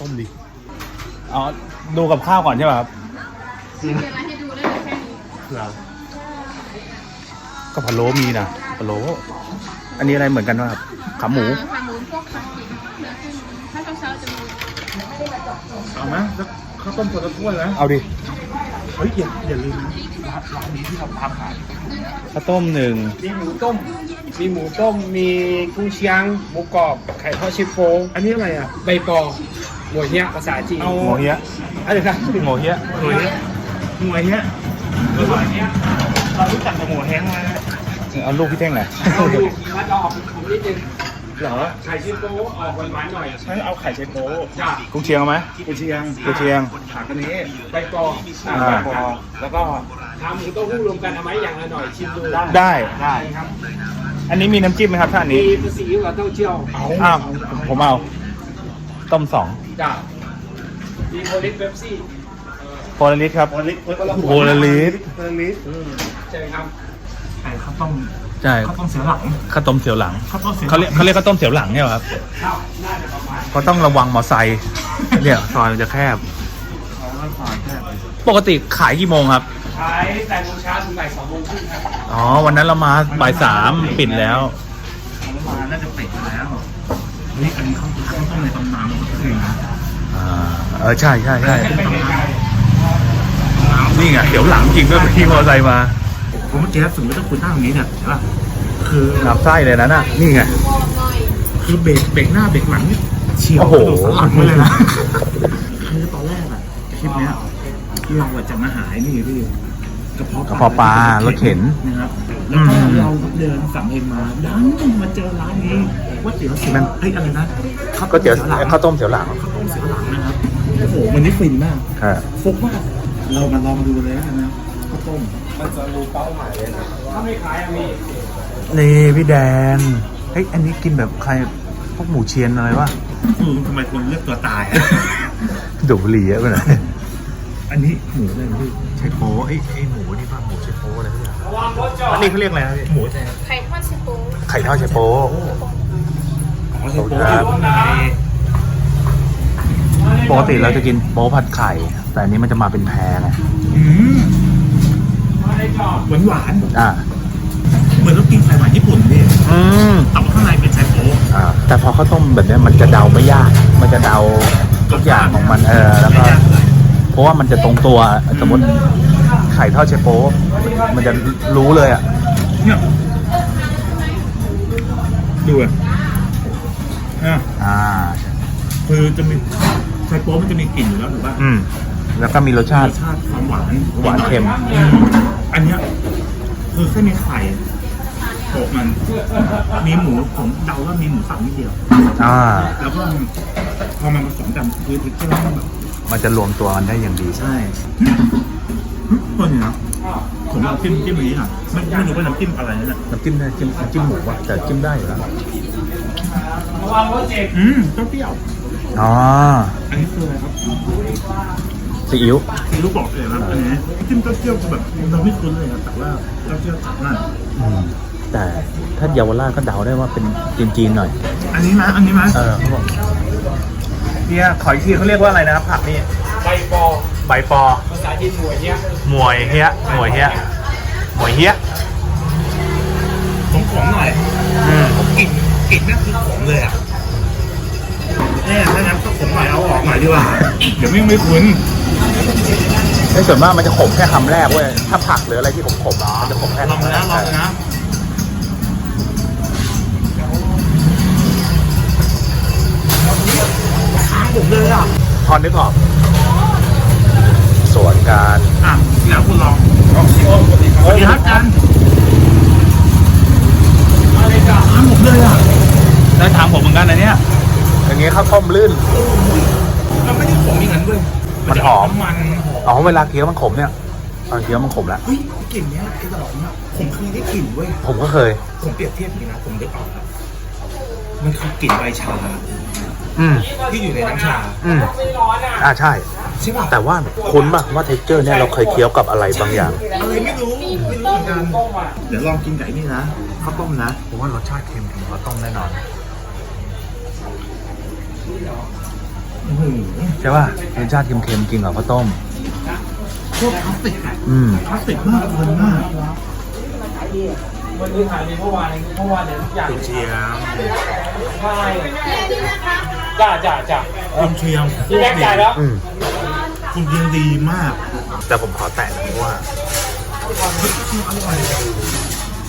ต้มดิอ๋อดูกับข้าวก่อนใช่ป่ะครับมีอะไรให้ดูได้เลยแค่นี้ก็พะโล้มีนะพะโล้อันนี้อะไรเหมือนกันวะครับขาหมูอ่าขาหมูพวกขากินเนื้อขึ้นถ้าเช้าๆจะมีเอาไหมแล้วข้าวต้มคนละถ้วยนะเอาดิเฮ้ยอย่าอย่าลืมร้านร้านนี้ที่เราทำขายข้าวต้มหนึ่งมีหมูต้ม มีหมูต้มมีกุ้งเชียงหมูกรอบไข่ทอดชิฟโฟอันนี้อะไรอะใบปอ หมวยเนี้ยภาษาจีนเอาหมูเฮียอะไรนะหมูเฮียหน่วยเนี้ยหน่วยเนี้ยหน่วยเนี้ยเรารู้จักแต่หมูแห้งมาเอาลูกพี่เท่งหน่อยเอาดูมัดออกผมนิดนึงเหรอไข่ชิฟโฟออกหวานๆหน่อยฉันเอาไข่ไชโป๊จ้ากุ้งเชียงเอาไหมกุเชียงกุเชียงผักอันนี้ใบปออ่าใบปอแล้วก็ทำหมูเต้าหู้รวมกันเอาไหมอย่างละหน่อยชิมดูได้ได้ครับ อันนี้มีน้ำจิ้มไหมครับท่านมีนี้ภาษีกับเต้าเจี้ยวเอาอ้าวผมเอา ต้มสองจ้ามีโพลิสเบปซี่โพลาริสครับ โพลิสโพลาริส โพลาริสใช่ไหมครับไข่ข้าวต้มใช่ข้าวต้มเสือหลังข้าวต้มเสียวหลังข้าวต้มเสือเขาเรียกเขาเรียกข้าวต้มเสียวหลังเนี่ยเหรอครับครับน่าจะประมาณเพราะต้องระวังมอไซค์เนี่ยซอยมันจะแคบเอาแล้วผ่านแค่ไปปกติขายกี่โมงครับ ขายแต่โมงเช้าถึงบ่ายสองโมงครึ่งครับ อ๋อ วันนั้นเรามาบ่ายสามปิดแล้วเอาแล้วมาน่าจะปิดแล้วเฮ้ยอันนี้ข้าวข้าวต้มในตำนาน ของจริงนะอ่าเออใช่ใช่ใช่ไม่ไกลนี่ไงเดี๋ยวหลังจริงด้วยพี่มอไซค์มาผมเมื่อกี้สมมติถ้าคุณนั่งตรงนี้เนี่ยใช่ป่ะคือนับไส้เลยนะน่ะนี่ไงคือเบรกเบรกหน้าเบรกหลังเนี่ยเฉียวโอ้โหกระดูกสันหลังไปเลยนะคือตอนแรกอะคลิปเนี้ยเราอะจะมาหายนี่พี่กระเพาะกระเพาะปลารถเข็นนะครับแล้วก็เราเดินสั่งเองมาดันมาเจอร้านนี้ก๋วยเตี๋ยวเสือมันเฮ้ยอะไรนะก๋วยเตี๋ยวหลังข้าวต้มเสียวหลังข้าวต้มเสือหลังนะครับโอ้โหมันนี่ฟินมากครับฟุกมากเรามาลองดูเลยแล้วกันนะข้าวต้มมันจะรู้เป้าหมายเลยนะถ้าไม่ขายอะมีนี่พี่แดนเฮ้ยอันนี้กินแบบใครพวกหมูเชียนอะไรวะอืมทำไมคนเลือกตัวตายอะดูดบุหรี่เยอะไปหน่อยอันนี้หมูเลยพี่ใช้โป๊ไอ้ไอ้หมูนี่ป่ะหมูใช้โป๊อะไรทุกอย่างระวังรถจ อดอันนี้เขาเรียกอะไรนะพี่หมูแดงไข่ทอดชิโป้ไข่ทอดใช้โป๊อ๋อใช่โป๊ครับข้างในปกติเราจะกินโป๊ผัดไข่ แต่อันนี้มันจะมาเป็นแพรไงอืมมาได้จอดหวานหวานอ่าๆเหมือนเรากินไข่หวานญี่ปุ่นพี่อืมแต่ว่าข้างในเป็นไชโป๊อ่า แต่พอข้าวต้มแบบเนี้ยมันจะเดาไม่ยาก มันจะเดาทุกอย่างของมันเออแล้วก็เพราะว่ามันจะตรงตัวสมมติไข่ทอดเชโป๊มันจะรู้เลยอะเนี่ยดูอะอะอ่า คือจะมีไชโป๊มันจะมีกลิ่นอยู่แล้วถูกป่ะอืม แล้วก็มีรสชารติสชาติความหวานหวานเค็มอืมอันเนี้ยคือแค่มีไข่โปะมัน มีหมูผมเดาว่ามีหมูสับนิดเดียว อ่า แล้วก็พอมันผสมกันคือทิกเกอร์มันแบบมันจะรวมตัวกันได้อย่างดีใช่ตัวนี้นะ ผมลองจิ้มจิ้มอันนี้หน่อยไม่ไม่รู้ว่าน้ำจิ้มอะไรนะเนี่ยน้ำจิ้มเนี่ยจิ้มน้ำจิ้มหมูอะแต่จิ้มได้อยู่แล้วระวังรถเจ็บอืมเปรี้ยวอ๋ออันนี้คืออะไรครับซีอิ๊วที่ลูกบอกเลยครับอันนี้จิ้มเปรี้ยวๆคือแบบเราไม่คุ้นเลยครับแต่ว่าเปรี้ยวๆจัดมากอืมแต่ถ้าเยาวราชก็เดาได้ว่าเป็นจีนๆหน่อย อันนี้นะอันนี้นะเออเขาบอกเนี่ยขออีกทีเขาเรียกว่าอะไรนะครับผักนี่ใบปอใบปอภาษาจีนหมวยเนี้ยหมวยเฮียหมวยเฮียหมวยเฮียผมขมหน่อยอืมผมกลิ่นกลิ่นนั่นคือขมเลยอะเนี่ยถ้างั้นก็ขมหน่อยเอาออกหน่อยดีกว่าเดี๋ยวไม่ไม่คุ้นในส่วนมากมันจะขมแค่คำแรกเว้ย ถ้าผักหรืออะไรที่ขมๆอะมันจะขมแค่ลองคำแรนะกลองนะผมเลยอะ พอนึกออกส่วน การอะแล้วคุณลองสวัสดีครับจันอะไรจ้ะถามผมเลยอะได้ถามผมเหมือนกันนะเนี่ยอย่างงี้ข้าวต้มลื่นมันไม่ได้ขมอย่างนั้นเว้ยมันหอมมันหอมอ๋อเวลาเคี้ยวมันขมเนี่ยตอนเคี้ยวมันขมแล้วเฮ้ยกลิ่นเนี้ยไอ้ดอกเนี้ยผมเคยได้กลิ่นเว้ยผมก็เคย ผมเปรียบเทียบอย่างนี้นะผมนึกออกครับมันคือกลิ่นใบชา อืมที่อยู่ในน้ำชาอืมอ่าใช่ ใช่ป่ะแต่ว่าคุ้นป่ะว่าเท็กเจอร์เนี่ยเราเคยเคี้ยวกับอะไรบางอย่าง อะไรไม่รู้ไม่รู้เหมือนกันเดี๋ยวลองกินไก่นี่นะข้าวต้มนะผมว่ารสชาติเค็มถึงข้าวต้มแน่นอนโอ้โหใช่ป่ะรสชาติเค็มๆกินกับข้าวต้มพวกพลาสติกอะอืมพลาสติกมากเลยมาก วันนี้ขายดีเมื่อวานเมื่อวานเนี่ยทุกอย่างกุนเชียงใช่จ้าจ้าจ้ากุนเชียงพี่แม็กจ่ายแล้วอืมกุนเชียงดีมาก แต่ผมขอแตะนะเพราะว่า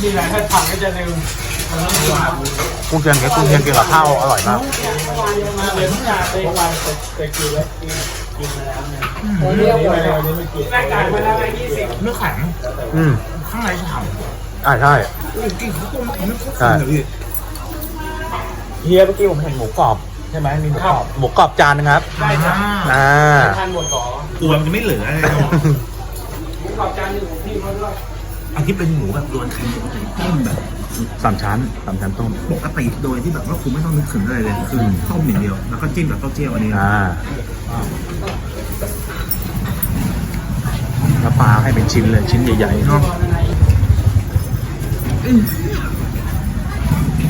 มีหลายท่านถังก็จะลืมกุ้งเชียงเนี้ยกุ้งเชียงกินกับข้าวอร่อยมากเดี๋ยวทุกอย่างไปวันไปกินแล้วกินกินมาแล้วเนี่ยวันนี้วันนี้ไม่กินแม็กจ่ายมาแล้วไงยี่สิบเนื้อแข็งอืมข้างในฉ่ อ่าใช่ำโอ้ยกินข้าวต้มทำให้ข้าวต้มเลยพี่เฮียเมื่อกี้ผมเห็นหมูกรอบใช่ไหมมีหมูกรอบหมูกรอบจานนึงครับได้จ้ะอ่าทานหมดก่อนกลัวมันจะไม่เหลืออะไรเลยผมขอบจานหนึ่งของพี่เขาด้วยอันที่เป็นหมูแบบโดนเค็มปกติต้มแบบสามชั้นสามชั้นต้มปกติโดยที่แบบว่าคุณไม่ต้องนึกถึงอะไรเลยคือต้มอย่างเดียว แล้วก็จิ้มแบบเต้าเจี้ยวอันนี้อ่าแล้วปลาให้เป็นชิ้นเลยชิ้นใหญ่ๆเนาะอื ม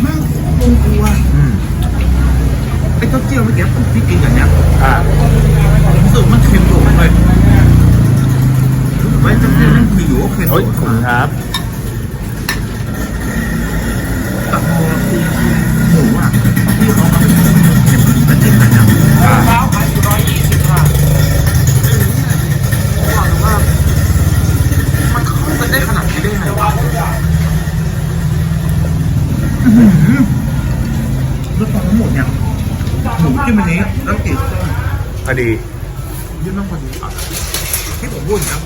แม่งลงตัวอืมไอ้เต้าเจี้ยวเมื่อกี้ผมที่กินกันเนี้ยอ่าผมรู้สึกมันเค็มโดดเลยรู้สึกว่าเต้าเจี้ยวนั่นคืออยู่ว่าเค็มโดเฮ้ยดขอบคุณครับแต่พอหมูอะที่เขาเอาเค็มแล้วจิ้มกันเนี้ยเท้าขายอยู่ร้อยยี่สิบค่ะว่าแต่ว่ามันเข้ากันได้ขนาดนี้ได้ไงวะอื้อหือแล้วตอนทั้งหมดเนี่ย หมูจิ้มอันนี้แล้วติดต้มพอดียื่นน้ำพอดีอะที่ผมพูดนะ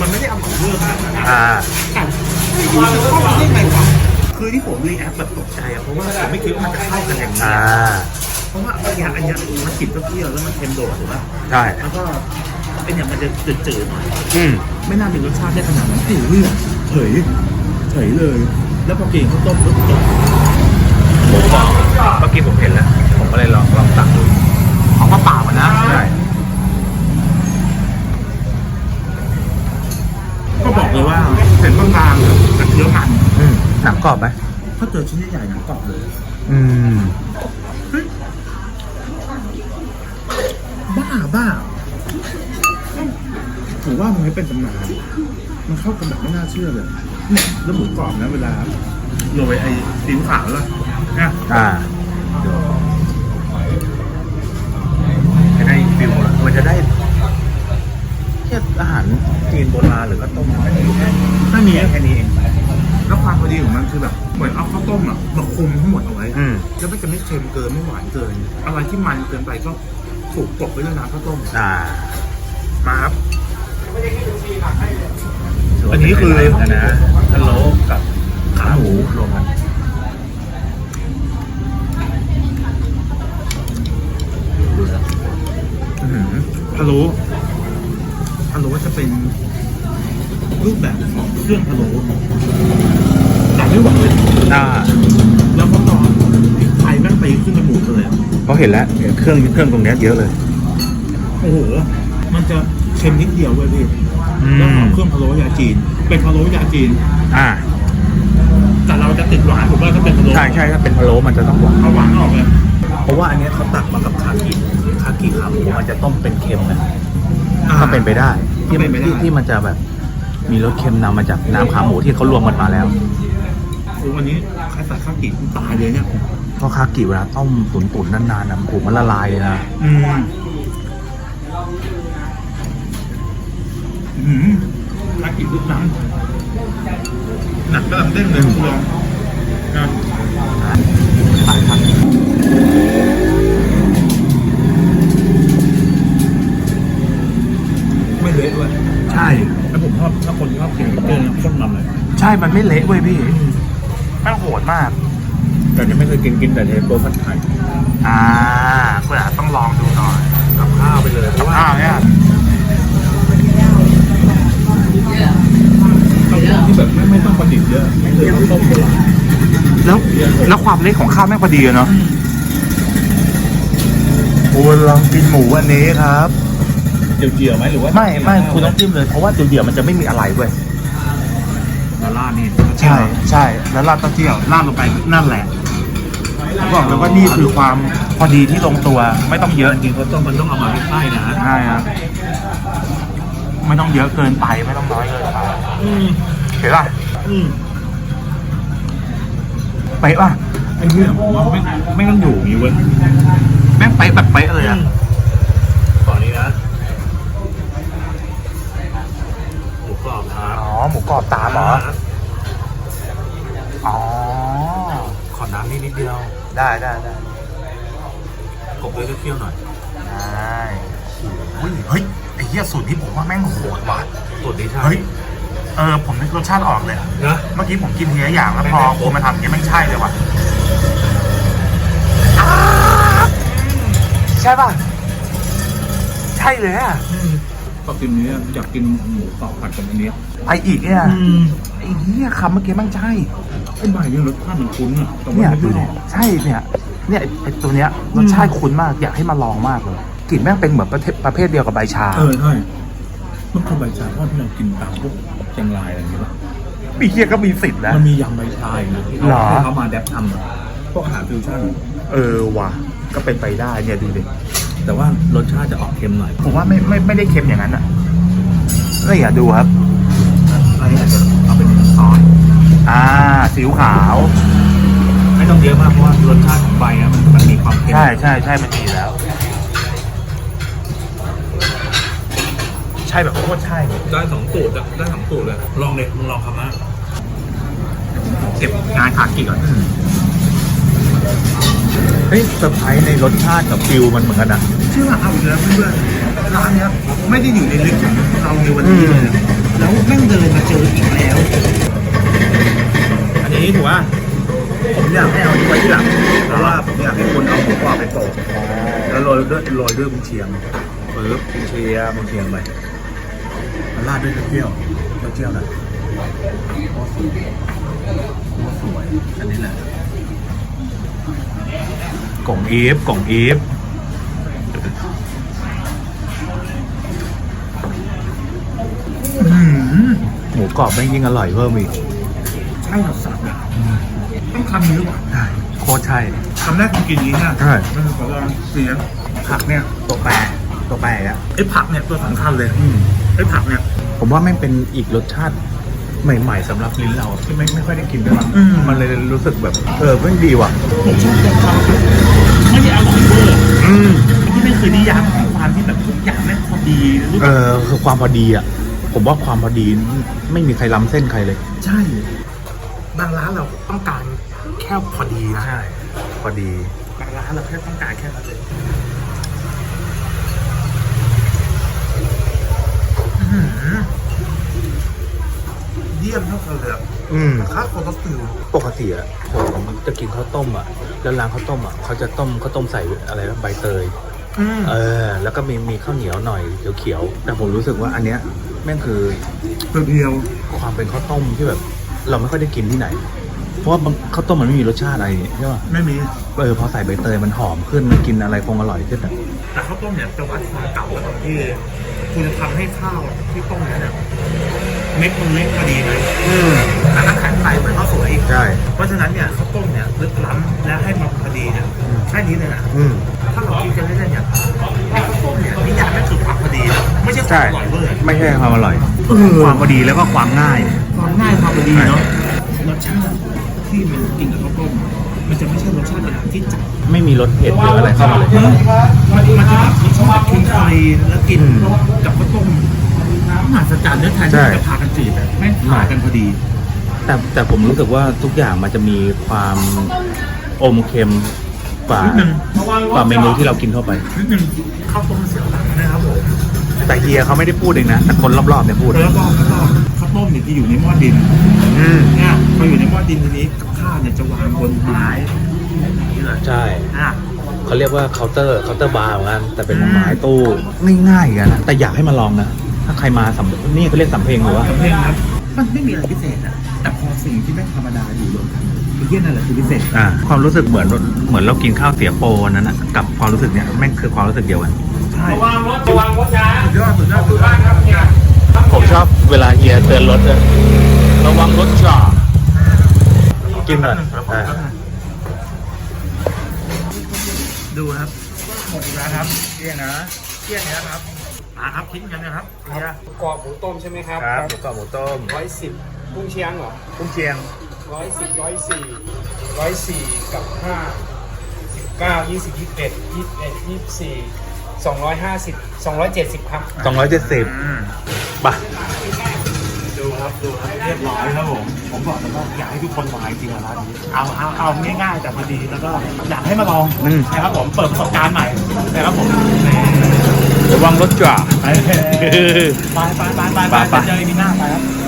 มันไม่ได้เอาของเวอร์ขนาดนั้นอ่าแต่ไม่รู้จะเข้ากันได้ไงวะคือที่ผมรีแอคแบบตกใจอะเพราะว่าผมไม่คิดว่ามันจะเข้ากันอย่างนี้อ่าเพราะว่าอันเนี้ยอันเนี้ยมันกลิ่นเปรี้ยวๆแล้วมันเค็มโดดถูกป่ะใช่แล้วก็ไอเนี่ยมันจะจืดๆหน่อยอืมไม่น่ามีรสชาติได้ขนาดนั้นโอ้โหเฉยเฉยเลย แล้วพอกินข้าวต้มปุ๊บจบหมูกรอบเมื่อกี้ผมเห็นแล้วผม ก็เลยลองลองตักดูของเปล่าๆอะนะใช่ก็บอกเลยว่าเห็นบางๆแต่เคี้ยวมันอืมหนังกรอบไหมถ้าเจอชิ้นใหญ่ๆหนังกรอบเลยอืมบ้าบ้าถือว่ามันไม่เป็นตำนานมันเข้ากันแบบไม่น่าเชื่อเลยเนี่ยแล้วหมูกรอบนะเวลาโรยไอ้ซีอิ๊วขาวแล้วนะอ่าจะได้ฟิล มันจะได้แค่อาหารจีนโบราณหรือก็ต้มแค่นี้ถ้ามีแค่นี้เองแล้วความพอดีของมันคือแบบเหมือนเอาข้าวต้มอะมาคุมทั้งหมดเอาไว้อืม แล้วมันจะไม่เค็มเกินไม่หวานเกิน อะไรที่มันเกินไปก็ถูกกลบไว้ด้วยน้ำข้าวต้มอ่ามาครับถืว่าอันนี้คือเป็ไฮไลท์นะพะโล้กับ เลยอะเพราะเห็นแล้วเครื่องเครื่องตรงเนี้ยเยอะเลย โอ้โห มันจะเค็มนิดเดียวเว้ยพี่อืม แล้วหอมเครื่องพะโล้ยาจีน เป็นพะโล้ยาจีน อ่าแต่เราจะติดหวานถูกป่ะถ้าเป็นพะโล้ใช่ใช่ถ้าเป็นพะโล้มันจะต้องหวานเอาหวานออกเลยเพราะว่าอันเนี้ยเขาตักมากับคากิคากิขาหมูมันจะต้มเป็นเค็มนะถ้าเป็นไปได้ที่ถ้าเป็นไปได้ ที่ที่มันจะแบบ มีรสเค็มนำมาจากน้ำขาหมูที่เขารวมกันมาแล้ว โอ้วันนี้ใครใส่ข้าวกีตายเลยเนี่ย เพราะคากิเวลาต้มตุ๋นๆนานๆนะผูมันละลายเลยนะอืมอืมข้าวกีทุกน้ำหนักกำลังเด้งเลยคุณลองนะสายคากิไม่เละด้วยใช่ แล้วผมชอบถ้าคนชอบกินเกินข้นมันเลย ใช่มันไม่เละเว้ยพี่แม่งโหดมาก แต่จะไม่เคยกินกินแต่เทปโต๊ะผัดไทยอ่าคุณอาต้องลองดูหน่อยกับข้าวไปเลยเพราะว่าเนี่ยข้าวต้มที่แบบไม่ไม่ต้องประดิษฐ์เยอะไม่เลยข้าวต้มโบราณแล้วแล้วความเละของข้าวแม่งพอดีอะเนาะคุณลองกินหมูอันนี้ครับเจียวๆไหมหรือว่าไม่ไม่คุณต้องจิ้มเลยเพราะว่าเดี่ยวๆมันจะไม่มีอะไรเว้ยลาล่านี่ใช่ใช่แล้วราดเต้าเจี้ยวราดลงไปนั่นแหละ ผมบอกเลยว่านี่คือความพอดีที่ลงตัวไม่ต้องเยอะจริงๆเขาต้องมันต้องเอามาใกล้ๆนะใช่ครับไม่ต้องเยอะเกินไปไม่ต้องน้อยเกินไปอืมเห็นป่ะอืมเป๊ะป่ะไอ้เนี่ยผมว่าไม่ไม่ต้องอยู่อย่างนี้เว้ยแม่งเป๊ะแบบเป๊ะเลยอะขอนี้นะหมูกรอบครับอ๋อหมูกรอบตามเหรออ๋อขอน้ำนิดนิดเดียว ได้ได้ได้กบด้วยเคี่ยวๆหน่อยได้โอ้ยเฮ้ยไอ้เหี้ยสูตรนี้ผมว่าแม่งโหดว่ะสูตรนี้ใช่เฮ้ยเออผมนึกรสชาติออกเลยอะนะเมื่อกี้ผมกินทีละอย่างแล้วพอคุณมาทำอย่างนี้ไม่งใช่เลยว่ะใช่ป่ะ ใช่เลยอะปกตินี้อยากกินหมูกรอบผัดกับอันเนี้ยไปอีกเนี่ยอืมไอ้เหี้ยคำเมื่อกี้แมันใช่ไอ้ใบเนี่ยรสชาติมันคุ้นอะแต่เนี่ว่ายไม่ดูรู้ดิใช่เนี่ยเนี่ยไอ้ไอ้ตัวเนี้ยรสชาติคุ้นมากอยากให้มาลองมากเลยกลิ่นแม่งเป็นเหมือนประเภทประเภทเดียวกับใบชาเออใช่มันคือใบชาทอดที่เรากินตามพวกเชียงรายอะไรอย่างเงี้ยป่ะปีเหี้ยก็มีสิทธิ์แล้วมันมียำใบชาอีกนะที่หรอเขาให้เขามาแดปทำอะพวกอาหารฟิวชั่นเออว่ะก็เป็นไปได้เนี่ยดูดิ แต่ว่ารสชาติจะออกเค็มหน่อยผมว่าไม่ไม่ไม่ได้เค็มอย่างนั้นอะนี่อย่าดูครับอันนี้อาจจะเอาเป็นซ อสอ่าสีอิ๊วขาว ไม่ต้องเยอะมากเพราะว่ารสชาติของใบอะมันมันมีความเค็มใช่ใช่ใช่มันดีแล้ว ใช่แบบโคตรใช่เลยได้สองสูตรอะได้สองสูตรเลยลองเลยมึงลองทำนะเก็บงานขากิก่อนเฮ้ยเซอร์ไพรส์ในรสชาติกับฟิลมันเหมือนกันนะ เชื่อเอาอีกแล้วเพื่อนๆร้านเนี้ยไม่ได้อยู่ในลิสต์ของเราในวันนี้เลยนะแล้วแม่งเดินมาเจออีกแล้วอั นี้ถือว่าผมอยากให้เอาไว้ที่หลังเพราะว่าผมอยากให้คนเอาหมูกรอบไปโปะแล้วโรยด้วยโรยด้วยกุนเชียงปึ๊บกุนเชียงกุนเชียงไปมันราดด้วยเต้าเจี้ยวเต้าเจี้ยวหน่อยโอ้สวยโอ้สวยอันนี้แหละกล่องอีฟกล่องอีฟหมูกรอบแม่งยิ่งอร่อยเพิ่มอีกใช่เราสับ อะต้องคำนี้หรือเปล่าใช่โคตรใช่คำแรกคุณกินอย่างนี้นะใช่มันขอลองเสียงผักเนี่ยตัวแปรตัวแปรอะไอ้ผักเนี่ยตัวสำคัญเลยอืมไอ้ผักเนี่ย ผมว่าแม่งเป็นอีกรสชาติใหม่ ๆสำหรับลิ้นเราที่ไม่ไม่ค่อยได้กินด้วยมั้งอืมมันเลยรู้สึกแบบเออแม่งดีว่ะผมชอบตัวเขาไม่ได้อร่อยเวอร์อืมที่ไม่เคยนิยามของความที่แบบทุกอย่างแม่งพอดีรู้เออคือความพอดีอะผมว่าความพอดีไม่มีใครล้ำเส้นใครเลย ใช่ บางร้านเราต้องการ แค่พอดีนะใช่พอดีบางร้านเราแค่ต้องการแค่นั้นเลยอื้อหือเยี่ยมเท่ากันเลยอะอืมค่าคอร์สฟิลปกติอะผมจะกินข้าวต้มอะแล้วร้านข้าวต้มอะเขาจะต้มข้าวต้มใส่อะไรนะใบเตยอืมเออ แล้วก็มีมีข้าวเหนียวหน่อยเขียวๆแต่ผมรู้สึกว่าอันเนี้ยแม่งคือเพียวความเป็นข้าวต้มที่แบบ เราไม่ค่อยได้กินที่ไหน เพราะว่าบางข้าวต้มมันไม่มีรสชาติอะไรนี่ใช่ป่ะๆไม่มีเออพอใส่ใบเตยมันหอมขึ้นมันกินอะไรคงอร่อยขึ้นอะแต่ข้าวต้มเนี่ยจะวัดความเก่าตรงที่คุณจะทำให้ข้าวที่ต้มนั้นเนี่ยเม็ดมันเล็กพอดีเลยอืมแต่ถ้าแข็งไปเหมือนข้าวสวยใช่เพราะฉะนั้นเนี่ยข้าวต้มเนี่ยลึกล้ำและให้มันพอดีเนี่ยแค่นี้เลยนะอืมถ้าเรากินกันเรื่อยๆเนี่ยไอ้ข้าวต้มเนี่ยนิยามนั่นคือความพอดีนะไม่ใช่ควาใช่มอร่อยเวอร์ไม่ใช่ความอร่อยเออความพอดีแล้วก็ความง่าย ความง่ายความพอดีเนาะรสชา ที่จัดไม่มีรสเผ็ดหรืออะไรเข้ามาเลยมันจะแบบรสชาติคุ้นเคยแล้วกินอืมกับข้าวต้มมหัศจรรย์เนื้อแทนใช่ที่จะพากันจืดแต่แม่งพากันพอดี แต่แต่ผมรู้สึกว่าทุกอย่างมันจะมีความอมเค็มกว่านิดนึงกว่าเมนูที่เรากินเข้าไปนิดนึงข้าวต้มเสียวหลังนะครับผมแต่เฮียเขาไม่ได้พูดเองนะแต่คนรอบๆเนี่ยพูดแล้วก็แล้วก็ข้าวต้มเนี่ยที่อยู่ในหม้อดินอืมเนี่ยพออยู่ในหม้อดินทีนี้กับข้าวเนี่ยจะวางบนไม้ อย่างนี้เลยใช่อะเขาเรียกว่าเคาน์เตอร์เคาน์เตอร์บาร์เหมือนกันแต่เป็นอืมไม้ตู้ง่ายๆกันนะแต่อยากให้มาลองนะถ้าใครมาสำนี่เขาเรียกสำเพ็งหรือว่าสำเพ็งครับมันไม่มีอะไรพิเศษอะแต่พอสิ่งที่แม่งธรรมดาอยู่รวมกันไอ้เหี้ยนั่นแหละคือพิเศษอ่าความรู้สึกเหมือนเหมือนเรากินข้าวเสียโปวันนั้นอะกับความรู้สึกเนี้ยแม่งคือความรู้สึกเดียวกันใช่ระวังรถระวังรถนะสุดยอดสุดยอดสุดยอบ้าดนครับเนี่ยผมชอบเวลาเฮียเตือนรถอะระวังรถจ่อกินหน่อยอ่า ดูครับ หมดอีกแล้วครับเที่ยงนะเที่ยงนี้ครับมาครับทิ้งกันนะครับเฮียกรอบหมูต้มใช่ไหมครับครับหมูกรอบหมูต้มร้อยสิบกุ้งเชียงเหรอกุ้งเชียงร้อยสิบร้อยสี่ร้อยสี่กับห้าสิบเก้ายี่สิบยี่สิบเอ็ดยี่สิบเอ็ดยี่สิบสี่สองร้อยห้าสิบสองร้อยเจ็ดสิบครับสองร้อยเจ็ดสิบป่ะดู ครับดูครับเรียบร้อยครับผมผมบอกเลยว่าอยากให้ทุกคนมาจริงๆร้านนี้เอาเอาเอาง่ายๆแต่พอดีแล้วก็อยากให้มาลองอืม นะครับผมเปิดประสบการณ์ใหม่นะครับผมระวังรถจ่อไปไปไปไปไปไป ไปเจอกันที่หน้าไปครับ